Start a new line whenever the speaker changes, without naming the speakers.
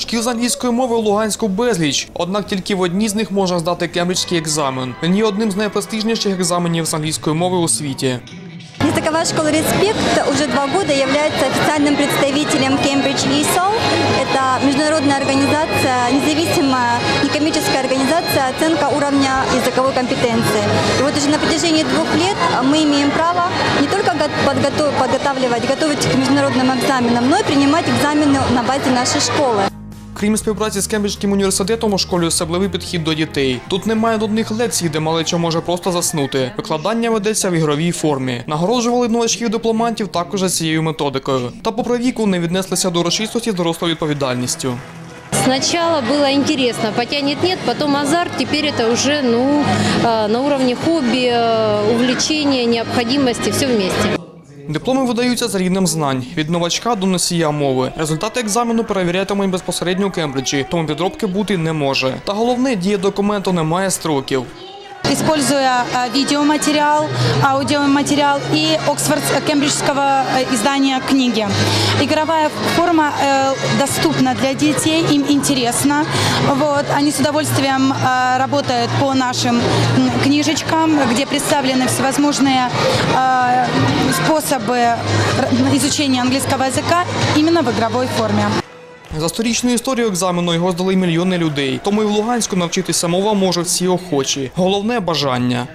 Шкіл з англійської мови у Луганську безліч, однак тільки в одній з них можна здати кембриджський екзамен. Він є одним з найпрестижніших екзаменів з англійської мови у світі.
Языковая школа «Респект» уже два года является официальным представителем Cambridge ESOL. Это международная организация, независимая некоммерческая организация оценка уровня языковой компетенции. И вот уже на протяжении двух лет мы имеем право не только го- подготов- подготавливать, готовить к международным экзаменам, но и принимать экзамены на базе нашей школы.
Крім співпраці з Кембриджським університетом, у школі особливий підхід до дітей. Тут немає нудних лекцій, де малеча може просто заснути. Викладання ведеться в ігровій формі. Нагороджували новачків дипломантів також за цією методикою. Та попри віку не віднеслися до урочистості з дорослою відповідальністю.
Сначала было интересно, потянет нет, потом азарт, теперь это уже ну, э, на уровне хобби, э, увлечения, необходимости, все вместе.
Дипломи видаються за рівнем знань від новачка до носія мови. Результати екзамену перевірятимуть безпосередньо у Кембриджі, тому підробки бути не може. Та головне, дія документу не має строків.
Используя э, видеоматериал, аудиоматериал и Оксфорд кембриджского э, издания книги. Игровая форма э, доступна для детей, им интересно. Вот, они с удовольствием э, работают по нашим книжечкам, где представлены всевозможные э, способы изучения английского языка именно в игровой форме.
За сторічну історію екзамену його здали мільйони людей. Тому і в Луганську навчитися мова можуть всі охочі. Головне бажання.